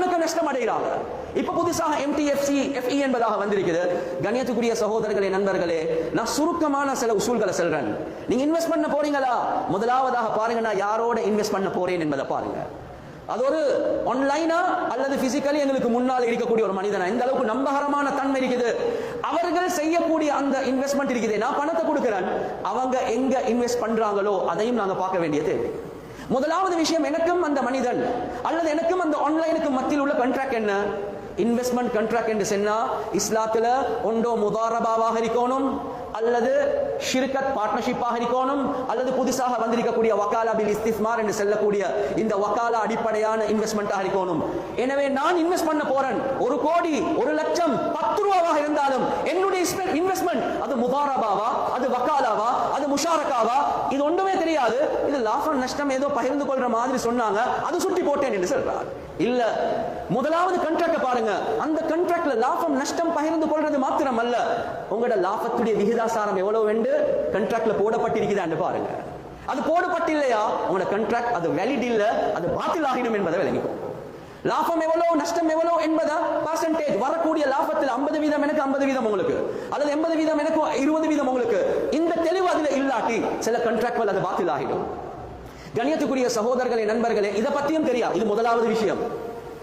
லட்சக்கணக்கு நஷ்டம் அடைகிறாங்க இப்ப புதுசாக எம்டிஎஃப்சி எஃப்இ என்பதாக வந்திருக்குது. கண்ணியத்துக்குரிய சகோதரர்களே நண்பர்களே நான் சுருக்கமான சில உசூல்களை சொல்றேன். நீங்க இன்வெஸ்ட் பண்ண போறீங்களா? முதலாவதாக பாருங்க நான் யாரோட இன்வெஸ்ட் பண்ண போறேன் என்பதை பாருங்க. அது ஒரு ஆன்லைனா அல்லது பிசிக்கலி எங்களுக்கு முன்னால் இருக்கக்கூடிய ஒரு மனிதனா? இந்த அளவுக்கு நம்பகரமான தன்மை இருக்குது. அவர்கள் செய்யக்கூடிய அந்த இன்வெஸ்ட்மெண்ட் இருக்குது. நான் பணத்தை கொடுக்கிறேன். அவங்க எங்க இன்வெஸ்ட் பண்றாங்களோ அதையும் நாங்க பார்க்க வேண்டிய தேவை. முதலாவது விஷயம் எனக்கும் அந்த மனிதன். அல்லது எனக்கும் அந்த ஆன்லைனுக்கு மத்தியில் உள்ள கண்ட்ராக்ட் என்ன? இன்வெஸ்ட்மெண்ட் கண்ட்ராக்ட் என்று சொன்னா இஸ்லாத்துல ஒன்றோ முதாரபாவாக இருக்கணும் அல்லது ஷிர்கத் பார்ட்னர்ஷிப்பாக இருக்கணும் அல்லது புதுசாக வந்திருக்கக்கூடிய வக்காலா பில் இஸ்திஸ்மார் என்று செல்லக்கூடிய இந்த வக்காலா அடிப்படையான இன்வெஸ்ட்மெண்ட்டாக இருக்கணும். எனவே நான் இன்வெஸ்ட் பண்ண போறேன். ஒரு கோடி ஒரு லட்சம் பத்து ரூபாவாக இருந்தாலும் என்னுடைய இன்வெஸ்ட்மெண்ட் அது முதாரபாவா? முஷாரக்காவா இது ஒன்றுமே தெரியாது. இது லாபம் நஷ்டம் ஏதோ பகிர்ந்து கொள்ற மாதிரி சொன்னாங்க. அது சுட்டி போட்டேன் என்று சொல்றார். இல்ல முதலாவது கண்ட்ராக்ட் பாருங்க. அந்த கண்ட்ராக்ட்ல லாபம் நஷ்டம் பகிர்ந்து கொள்றது மாத்திரம் அல்ல உங்களோட லாபத்துடைய விகிதாசாரம் எவ்வளவு என்று கண்ட்ராக்ட்ல போடப்பட்டிருக்குதான்னு பாருங்க. அது போடப்பட்டில்லையா? உங்களோட கண்ட்ராக்ட் அது வேலிட் இல்ல அது பாத்தில் ஆகிடும் என்பதை விளங்கிக்கும் லாபம் எவ்வளவு நஷ்டம் எவ்வளவு என்பதை பர்சன்டேஜ் வரக்கூடிய லாபத்தில் ஐம்பது வீதம் எனக்கு ஐம்பது வீதம் உங்களுக்கு. அல்லது எண்பது வீதம் எனக்கு இருபது வீதம் உங்களுக்கு. இந்த தெளிவு அதுல இல்லாட்டி சில கண்ட்ராக்ட்கள் அது பாத்தில் ஆகிடும் கணியத்துக்குரிய சகோதரர்களே நண்பர்களே இதை பத்தியும் தெரியாது. இது முதலாவது விஷயம்.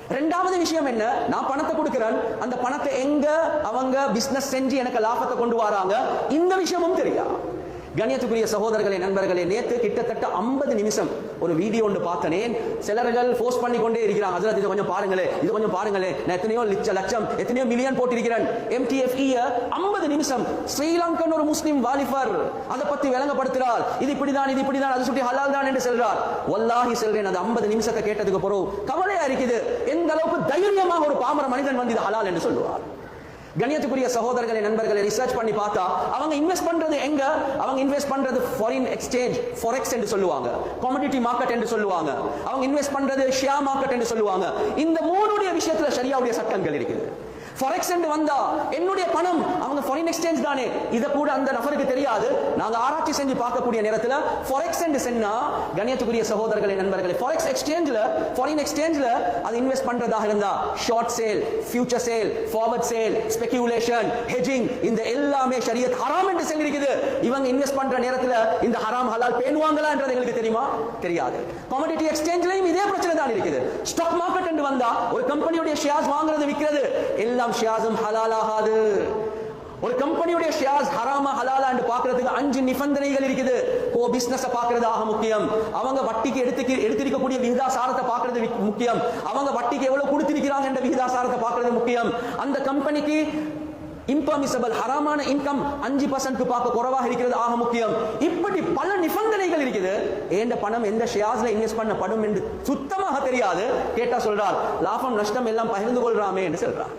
ரெண்டாவது விஷயம் என்ன? நான் பணத்தை கொடுக்கிறேன். அந்த பணத்தை எங்க அவங்க பிசினஸ் செஞ்சு எனக்கு லாபத்தை கொண்டு வராங்க? இந்த விஷயமும் தெரியாது. கண்ணியத்துக்குரிய சகோதரர்களே நண்பர்களே நேத்து கிட்டத்தட்ட 50 நிமிஷம் ஒரு வீடியோ ஒன்று பார்த்தனேன். சிலர்கள் போஸ்ட் பண்ணி கொண்டே இருக்கிறாங்க. அதில் இது கொஞ்சம் பாருங்களே இது கொஞ்சம் பாருங்களே. நான் எத்தனையோ லட்ச லட்சம் எத்தனையோ மில்லியன் போட்டிருக்கிறேன். எம்டிஎஃப்இ 50 நிமிஷம் ஸ்ரீலங்கன் ஒரு முஸ்லிம் வாலிபர் அதை பத்தி விளங்கப்படுத்துகிறார் இது இப்படிதான் இது இப்படிதான் அது சுட்டி ஹலால் தான் என்று சொல்றார். வல்லாஹி செல்றேன் அது 50 நிமிஷத்தை கேட்டதுக்கு பிறகு கவலையா இருக்குது. எந்த அளவுக்கு தைரியமாக ஒரு பாமர மனிதன் வந்து இது ஹலால் என்று சொல்லுவார். கணியத்துக்குரிய சகோதரர்களை நண்பர்களை ரிசர்ச் பண்ணி பார்த்தா அவங்க இன்வெஸ்ட் பண்றது எங்க? அவங்க இன்வெஸ்ட் பண்றது ஃபாரின் எக்ஸ்சேஞ்ச் ஃபாரெக்ஸ் என்று சொல்லுவாங்க. கமாடிட்டி மார்க்கெட் என்று சொல்லுவாங்க. அவங்க இன்வெஸ்ட் பண்றது ஷேர் மார்க்கெட் என்று சொல்லுவாங்க. இந்த மூணுடைய விஷயத்துல சரியாவுடைய சட்டங்கள் இருக்குது. ஃபாரெக்ஸ் என்று வந்தா என்னுடைய பணம் அவங்க ஃபாரின் எக்ஸ்சேஞ்ச் தானே. இதை கூட அந்த நபருக்கு தெரியாது. நாங்க ஆராய்ச்சி செஞ்சு பார்க்கக்கூடிய நேரத்துல ஃபாரெக்ஸ் என்று சொன்னா கணியத்துக்குரிய சகோதரர்களே நண்பர்களே ஃபாரெக்ஸ் எக்ஸ்சேஞ்ச்ல ஃபாரின் எக்ஸ்சேஞ்ச்ல அது இன்வெஸ்ட் பண்றதாக இருந்தா short sale future sale forward sale speculation hedging இந்த எல்லாமே ஷரியத் ஹராம் என்று சொல்லியிருக்குது இவங்க இன்வெஸ்ட் பண்ற நேரத்துல இந்த ஹராம் ஹலால் பேணுவாங்களா என்றது எங்களுக்கு தெரியுமா? தெரியாது. காமடிட்டி எக்ஸ்சேஞ்ச்லயும் இதே பிரச்சனை தான் இருக்குது. ஸ்டாக் மார்க்கெட் என்று வந்தா ஒரு கம்பெனியுடைய ஷேர்ஸ் வாங்குறது விற்கிறது. எல்லாம் ஷேர்ஸும் ஹலால் ஆகாது. ஒரு கம்பெனியுடைய ஷேர்ஸ் ஹராமா ஹலாலா என்று பாக்குறதுக்கு அஞ்சு நிபந்தனைகள் இருக்குது. கோ பிசினஸ் பாக்குறது ஆக முக்கியம். அவங்க வட்டிக்கு எடுத்து எடுத்திருக்கக்கூடிய விகிதாசாரத்தை பாக்குறது முக்கியம். அவங்க வட்டிக்கு எவ்வளவு கொடுத்திருக்கிறாங்க என்ற விகிதாசாரத்தை பாக்குறது முக்கியம். அந்த கம்பெனிக்கு இம்பர்மிசபிள் ஹராமான இன்கம் அஞ்சு பர்சன்ட் பார்க்க குறைவாக இருக்கிறது ஆக முக்கியம். இப்படி பல நிபந்தனைகள் இருக்குது. ஏண்ட பணம் எந்த ஷேர்ஸ்ல இன்வெஸ்ட் பண்ணப்படும் என்று சுத்தமாக தெரியாது. கேட்டா சொல்றார் லாபம் நஷ்டம் எல்லாம் பகிர்ந்து கொள்றாமே என்று சொல்றார்.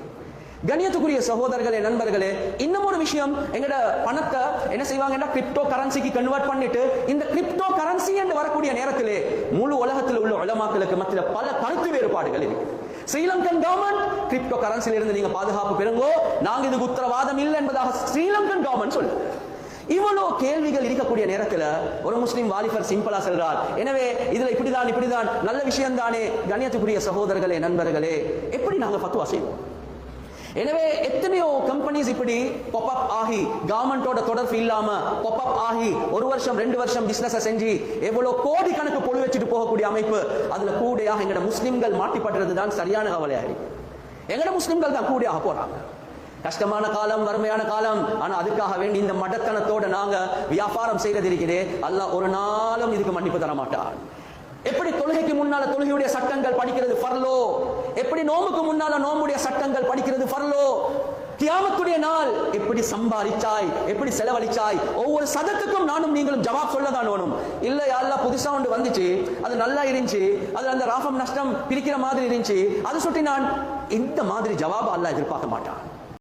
கணியத்துக்குரிய சகோதரர்களே நண்பர்களே இன்னும் ஒரு விஷயம். எங்கட பணத்தை என்ன செய்வாங்கன்னா கிரிப்டோ கரன்சிக்கு கன்வெர்ட் பண்ணிட்டு இந்த கிரிப்டோ கரன்சி என்று வரக்கூடிய நேரத்திலே முழு உலகத்தில் உள்ள உலமாக்களுக்கு மத்தியில் பல கருத்து வேறுபாடுகள் இருக்கு ஸ்ரீலங்கன் கவர்மெண்ட் கிரிப்டோ கரன்சில இருந்து நீங்க பாதுகாப்பு பெறுங்கோ. நாங்க இதுக்கு உத்தரவாதம் இல்லை என்பதாக ஸ்ரீலங்கன் கவர்மெண்ட் சொல்லு இவ்வளவு கேள்விகள் இருக்கக்கூடிய நேரத்தில் ஒரு முஸ்லீம் வாலிபர் சிம்பிளா செல்றார். எனவே இதுல இப்படிதான் இப்படிதான் நல்ல விஷயம் தானே கண்ணியத்துக்குரிய சகோதரர்களே நண்பர்களே எப்படி நாங்க பத்துவா செய்வோம்? எனவே எத்தனையோ கம்பெனிஸ் இப்படி பாப் ஆகி கவர்மெண்டோட தொடர்பு இல்லாம பாப் ஆகி ஒரு வருஷம் ரெண்டு வருஷம் பிசினஸ் செஞ்சு எவ்வளவு கோடி கணக்கு பொழு வச்சுட்டு போகக்கூடிய அமைப்பு அதுல கூடையாக எங்கட முஸ்லிம்கள் மாட்டிப்படுறது தான் சரியான கவலையா எங்கட முஸ்லிம்கள் தான் கூடையாக போறாங்க. கஷ்டமான காலம் வறுமையான காலம் ஆனா அதுக்காக வேண்டி இந்த மடத்தனத்தோட நாங்க வியாபாரம் செய்யறது இருக்கிறே அல்ல ஒரு நாளும் இதுக்கு மன்னிப்பு தர மாட்டான் எப்படி தொழுகைக்கு முன்னால தொழுகையுடைய சட்டங்கள் படிக்கிறது ஃபர்லோ? எப்படி நோம்புக்கு முன்னால நோம்புடைய சட்டங்கள் படிக்கிறது ஃபர்லோ? கியாமத்துடைய நாள் எப்படி சம்பாதிச்சாய்? எப்படி செலவழிச்சாய்? ஒவ்வொரு சதத்துக்கும் நானும் நீங்களும் ஜவாப் சொல்லதான் வேணும். இல்ல யாரெல்லாம் புதுசா ஒன்று வந்துச்சு அது நல்லா இருந்துச்சு அதுல அந்த ராஃபம் நஷ்டம் பிரிக்கிற மாதிரி இருந்துச்சு அதை சுட்டி நான் இந்த மாதிரி ஜவாப் அல்ல எதிர்பார்க்க மாட்டான்.